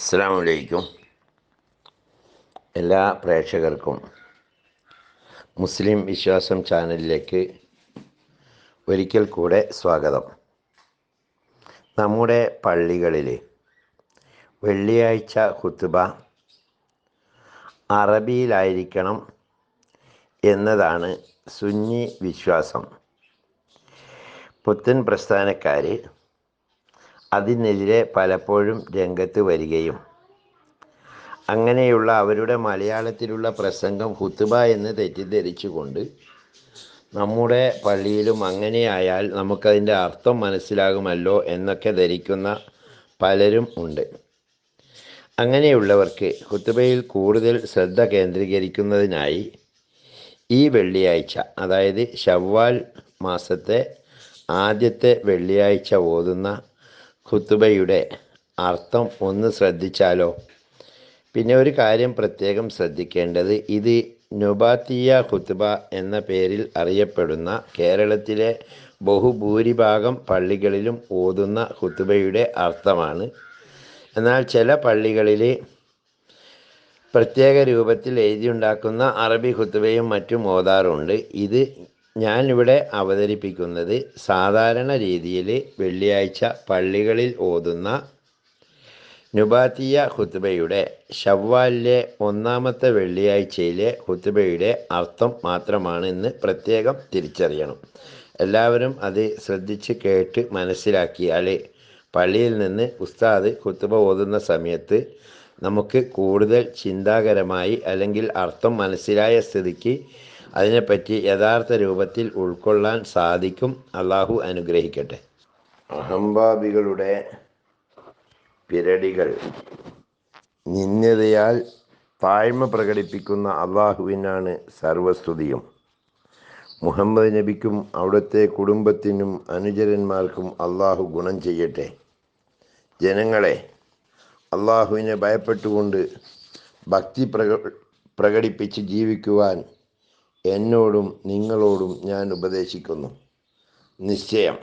അസ്സാം വലൈക്കും എല്ലാ പ്രേക്ഷകർക്കും മുസ്ലിം വിശ്വാസം ചാനലിലേക്ക് ഒരിക്കൽ കൂടെ സ്വാഗതം. നമ്മുടെ പള്ളികളിൽ വെള്ളിയാഴ്ച കുത്തുബ അറബിയിലായിരിക്കണം എന്നതാണ് സുന്നി വിശ്വാസം. പുത്തൻ പ്രസ്ഥാനക്കാർ അതിനെതിരെ പലപ്പോഴും രംഗത്ത് വരികയും. അങ്ങനെയുള്ള അവരുടെ മലയാളത്തിലുള്ള പ്രസംഗം ഹുത്തുബ എന്ന് തെറ്റിദ്ധരിച്ചുകൊണ്ട് നമ്മുടെ പള്ളിയിലും അങ്ങനെയായാൽ നമുക്കതിന്റെ അർത്ഥം മനസ്സിലാകുമല്ലോ എന്നൊക്കെ ധരിക്കുന്ന പലരും ഉണ്ട്. അങ്ങനെയുള്ളവർക്ക് ഹുത്തുബയിൽ കൂടുതൽ ശ്രദ്ധ കേന്ദ്രീകരിക്കുന്നതിനായി ഈ വെള്ളിയാഴ്ച അതായത് ഷവ്വാൽ മാസത്തെ ആദ്യത്തെ വെള്ളിയാഴ്ച ഓതുന്ന ഖുത്തുബയുടെ അർത്ഥം ഒന്ന് ശ്രദ്ധിച്ചാലോ? പിന്നെ ഒരു കാര്യം പ്രത്യേകം ശ്രദ്ധിക്കേണ്ടത് ഇത് നുബാത്തിയ ഖുത്തുബ എന്ന പേരിൽ അറിയപ്പെടുന്ന കേരളത്തിലെ ബഹുഭൂരിഭാഗം പള്ളികളിലും ഓതുന്ന ഖുത്തുബയുടെ അർത്ഥമാണ്. എന്നാൽ ചില പള്ളികളിൽ പ്രത്യേക രൂപത്തിൽ എഴുതിയുണ്ടാക്കുന്ന അറബി ഖുത്തുബയും മറ്റും ഓതാറുണ്ട്. ഇത് ഞാനിവിടെ അവതരിപ്പിക്കുന്നത് സാധാരണ രീതിയിൽ വെള്ളിയാഴ്ച പള്ളികളിൽ ഓതുന്ന നുബാത്തിയ ഹുത്തുബയുടെ ഷവ്വാലിലെ ഒന്നാമത്തെ വെള്ളിയാഴ്ചയിലെ ഹുത്തുബയുടെ അർത്ഥം മാത്രമാണ് ഇന്ന് പ്രത്യേകം തിരിച്ചറിയണം. എല്ലാവരും അത് ശ്രദ്ധിച്ച് കേട്ട് മനസ്സിലാക്കിയാൽ പള്ളിയിൽ നിന്ന് ഉസ്താദ് ഹുത്തുബ ഓതുന്ന സമയത്ത് നമുക്ക് കൂടുതൽ ചിന്താകരമായി അല്ലെങ്കിൽ അർത്ഥം മനസ്സിലായ സ്ഥിതിക്ക് അതിനെപ്പറ്റി യഥാർത്ഥ രൂപത്തിൽ ഉൾക്കൊള്ളാൻ സാധിക്കും. അള്ളാഹു അനുഗ്രഹിക്കട്ടെ. അഹംബാബികളുടെ പിരടികൾ നിന്നതയാൽ താഴ്മ പ്രകടിപ്പിക്കുന്ന അള്ളാഹുവിനാണ് സർവസ്തുതിയും. മുഹമ്മദ് നബിക്കും അവിടുത്തെ കുടുംബത്തിനും അനുചരന്മാർക്കും അള്ളാഹു ഗുണം ചെയ്യട്ടെ. ജനങ്ങളെ അള്ളാഹുവിനെ ഭയപ്പെട്ടുകൊണ്ട് ഭക്തി പ്രക പ്രകടിപ്പിച്ച് ജീവിക്കുവാൻ എന്നോടും നിങ്ങളോടും ഞാൻ ഉപദേശിക്കുന്നു. നിശ്ചയം.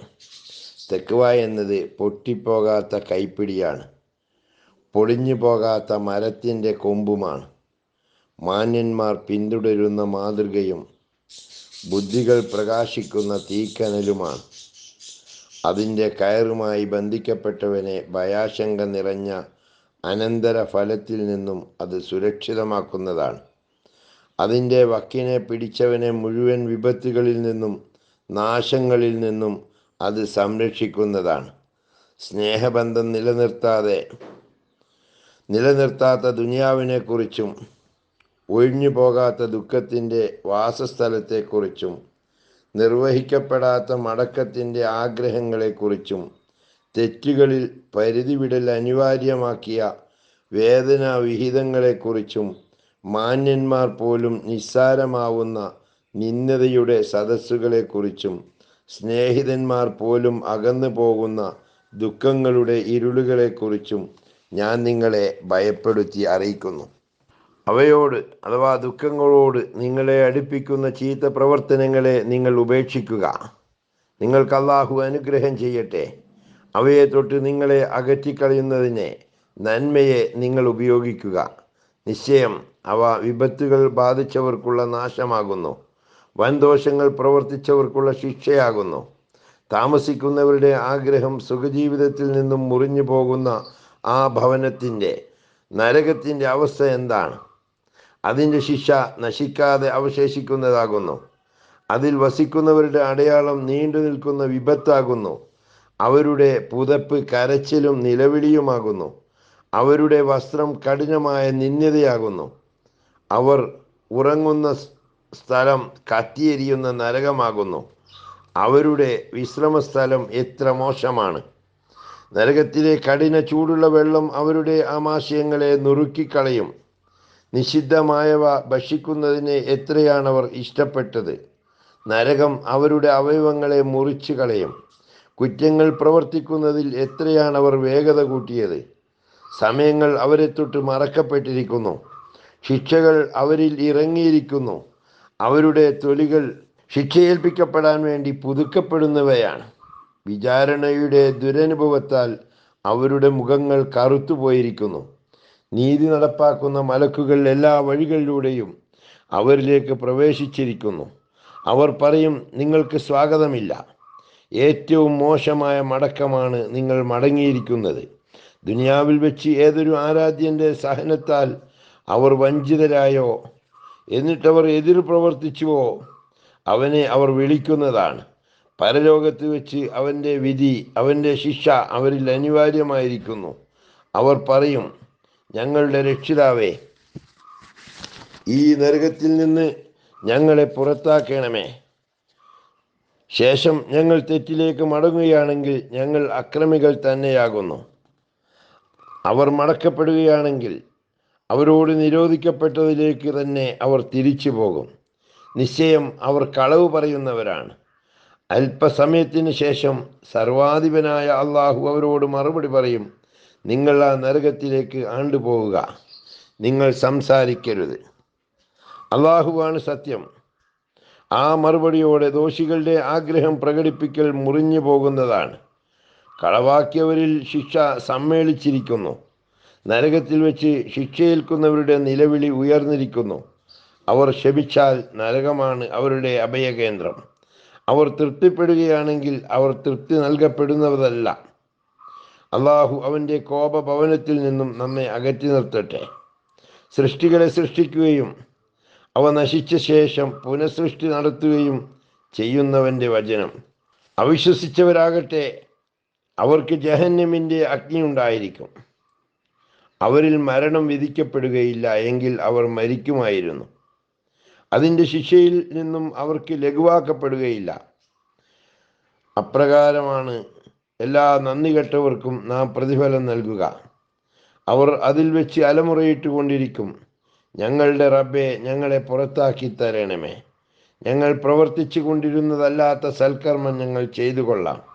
തെക്കുവ എന്നത് പൊട്ടിപ്പോകാത്ത കൈപ്പിടിയാണ്. പൊളിഞ്ഞു പോകാത്ത മരത്തിന്റെ കൊമ്പുമാണ്. മാന്യന്മാർ പിന്തുടരുന്ന മാതൃകയും ബുദ്ധികൾ പ്രകാശിക്കുന്ന തീക്കനലുമാണ്. അതിന്റെ കയറുമായി ബന്ധിക്കപ്പെട്ടവനെ ഭയാശങ്ക നിറഞ്ഞ അനന്തര ഫലത്തിൽ നിന്നും അത് സുരക്ഷിതമാക്കുന്നതാണ്. അതിന്റെ വക്കിനെ പിടിച്ചവനെ മുഴുവൻ വിപത്തുകളിൽ നിന്നും നാശങ്ങളിൽ നിന്നും അത് സംരക്ഷിക്കുന്നതാണ്. സ്നേഹബന്ധം നിലനിർത്താതെ നിലനിർത്താത്ത ദുനിയാവിനെക്കുറിച്ചും ഒഴിഞ്ഞു പോകാത്ത ദുഃഖത്തിന്റെ വാസസ്ഥലത്തെക്കുറിച്ചും നിർവഹിക്കപ്പെടാത്ത മടക്കത്തിന്റെ ആഗ്രഹങ്ങളെക്കുറിച്ചും തെറ്റുകളിൽ പരിധിവിടൽ അനിവാര്യമാക്കിയ വേദനാ വിഹിതങ്ങളെക്കുറിച്ചും മാന്യന്മാർ പോലും നിസ്സാരമാവുന്ന നിന്ദതയുടെ സദസ്സുകളെക്കുറിച്ചും സ്നേഹിതന്മാർ പോലും അകന്നു പോകുന്ന ദുഃഖങ്ങളുടെ ഇരുളുകളെക്കുറിച്ചും ഞാൻ നിങ്ങളെ ഭയപ്പെടുത്തി അറിയിക്കുന്നു. അവയോട് അഥവാ ദുഃഖങ്ങളോട് നിങ്ങളെ അടുപ്പിക്കുന്ന ചീത്ത പ്രവർത്തനങ്ങളെ നിങ്ങൾ ഉപേക്ഷിക്കുക. നിങ്ങൾക്ക് അള്ളാഹു അനുഗ്രഹം ചെയ്യട്ടെ. അവയെ തൊട്ട് നിങ്ങളെ അകറ്റിക്കളയുന്നതിനെ നന്മയെ നിങ്ങൾ ഉപയോഗിക്കുക. നിശ്ചയം അവ വിപത്തുകൾ ബാധിച്ചവർക്കുള്ള നാശമാകുന്നു. വൻദോഷങ്ങൾ പ്രവർത്തിച്ചവർക്കുള്ള ശിക്ഷയാകുന്നു. താമസിക്കുന്നവരുടെ ആഗ്രഹം സുഖജീവിതത്തിൽ നിന്നും മുറിഞ്ഞു പോകുന്ന ആ ഭവനത്തിന്റെ നരകത്തിന്റെ അവസ്ഥ എന്താണ്? അതിന്റെ ശിക്ഷ നശിക്കാതെ അവശേഷിക്കുന്നതാകുന്നു. അതിൽ വസിക്കുന്നവരുടെ അടയാളം നീണ്ടു നിൽക്കുന്ന വിപത്താകുന്നു. അവരുടെ പുതപ്പ് കരച്ചിലും നിലവിളിയുമാകുന്നു. അവരുടെ വസ്ത്രം കഠിനമായ നിന്യതയാകുന്നു അവർ ഉറങ്ങുന്ന സ്ഥലം കത്തിയെരിയുന്ന നരകമാകുന്നു. അവരുടെ വിശ്രമസ്ഥലം എത്ര മോശമാണ്. നരകത്തിലെ കഠിന ചൂടുള്ള വെള്ളം അവരുടെ ആമാശയങ്ങളെ നുറുക്കിക്കളയും. നിഷിദ്ധമായവ ഭക്ഷിക്കുന്നതിനെ എത്രയാണവർ ഇഷ്ടപ്പെട്ടത്. നരകം അവരുടെ അവയവങ്ങളെ മുറിച്ചു കളയും. കുറ്റങ്ങൾ പ്രവർത്തിക്കുന്നതിൽ എത്രയാണവർ വേഗത കൂട്ടിയത്. സമയങ്ങൾ അവരെ തൊട്ട് മറക്കപ്പെട്ടിരിക്കുന്നു. ശിക്ഷകൾ അവരിൽ ഇറങ്ങിയിരിക്കുന്നു. അവരുടെ തൊലികൾ ശിക്ഷയേൽപ്പിക്കപ്പെടാൻ വേണ്ടി പുതുക്കപ്പെടുന്നവയാണ്. വിചാരണയുടെ ദുരനുഭവത്താൽ അവരുടെ മുഖങ്ങൾ കറുത്തുപോയിരിക്കുന്നു. നീതി നടപ്പാക്കുന്ന മലക്കുകൾ എല്ലാ വഴികളിലൂടെയും അവരിലേക്ക് പ്രവേശിച്ചിരിക്കുന്നു. അവർ പറയും നിങ്ങൾക്ക് സ്വാഗതമില്ല. ഏറ്റവും മോശമായ മടക്കമാണ് നിങ്ങൾ മടങ്ങിയിരിക്കുന്നത്. ദുനിയാവിൽ വെച്ച് ഏതൊരു ആരാധ്യന്റെ സഹനത്താൽ അവർ വഞ്ചിതരായോ? എന്നിട്ടവർ എതിർ പ്രവർത്തിച്ചുവോ? അവനെ അവർ വിളിക്കുന്നതാണ്. പരലോകത്ത് വെച്ച് അവന്റെ വിധി അവന്റെ ശിക്ഷ അവരിൽ അനിവാര്യമായിരിക്കുന്നു. അവർ പറയും ഞങ്ങളുടെ രക്ഷിതാവേ ഈ നരകത്തിൽ നിന്ന് ഞങ്ങളെ പുറത്താക്കണമേ. ശേഷം ഞങ്ങൾ തെറ്റിലേക്ക് മടങ്ങുകയാണെങ്കിൽ ഞങ്ങൾ അക്രമികൾ തന്നെയാകുന്നു. അവർ മടക്കപ്പെടുകയാണെങ്കിൽ അവരോട് നിരോധിക്കപ്പെട്ടതിലേക്ക് തന്നെ അവർ തിരിച്ചു പോകും. നിശ്ചയം അവർ കളവ് പറയുന്നവരാണ്. അല്പസമയത്തിന് ശേഷം സർവാധിപനായ അള്ളാഹു അവരോട് മറുപടി പറയും നിങ്ങൾ ആ നരകത്തിലേക്ക് ആണ്ടുപോവുക നിങ്ങൾ സംസാരിക്കരുത്. അള്ളാഹുവാണ് സത്യം. ആ മറുപടിയോടെ ദോഷികളുടെ ആഗ്രഹം പ്രകടിപ്പിക്കൽ മുറിഞ്ഞു പോകുന്നതാണ് കളവാക്കിയവരിൽ ശിക്ഷ സമ്മേളിച്ചിരിക്കുന്നു. നരകത്തിൽ വെച്ച് ശിക്ഷയേൽക്കുന്നവരുടെ നിലവിളി ഉയർന്നിരിക്കുന്നു. അവർ ശപിച്ചാൽ നരകമാണ് അവരുടെ അഭയകേന്ദ്രം. അവർ തൃപ്തിപ്പെടുകയാണെങ്കിൽ അവർ തൃപ്തി നൽകപ്പെടുന്നവരല്ല. അള്ളാഹു അവന്റെ കോപഭവനത്തിൽ നിന്നും നമ്മെ അകറ്റി നിർത്തട്ടെ. സൃഷ്ടികളെ സൃഷ്ടിക്കുകയും അവ നശിച്ച ശേഷം പുനഃസൃഷ്ടി നടത്തുകയും ചെയ്യുന്നവന്റെ വചനം. അവിശ്വസിച്ചവരാകട്ടെ അവർക്ക് ജഹന്യമിന്റെ അഗ്നി ഉണ്ടായിരിക്കും. അവരിൽ മരണം വിധിക്കപ്പെടുകയില്ല എങ്കിൽ അവർ മരിക്കുമായിരുന്നു. അതിന്റെ ശിക്ഷയിൽ നിന്നും അവർക്ക് ലഘുവാക്കപ്പെടുകയില്ല. അപ്രകാരമാണ് എല്ലാ നന്ദി കെട്ടവർക്കും നാം പ്രതിഫലം നൽകുക. അവർ അതിൽ വെച്ച് അലമുറയിട്ട് കൊണ്ടിരിക്കും ഞങ്ങളുടെ റബ്ബെ ഞങ്ങളെ പുറത്താക്കി തരണമേ. ഞങ്ങൾ പ്രവർത്തിച്ചു കൊണ്ടിരുന്നതല്ലാത്ത സൽക്കർമ്മം ഞങ്ങൾ ചെയ്തു കൊള്ളാം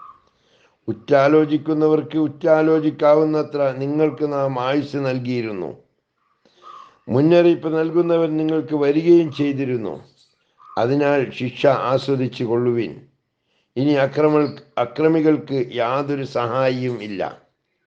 ഉറ്റാലോചിക്കുന്നവർക്ക് ഉറ്റാലോചിക്കാവുന്നത്ര നിങ്ങൾക്ക് നാം ആയുസ് നൽകിയിരുന്നു. മുന്നറിയിപ്പ് നൽകുന്നവർ നിങ്ങൾക്ക് വരികയും ചെയ്തിരുന്നു. അതിനാൽ ശിക്ഷ ആസ്വദിച്ചു കൊള്ളുവിൻ. ഇനി അക്രമ അക്രമികൾക്ക് യാതൊരു സഹായിയും ഇല്ല.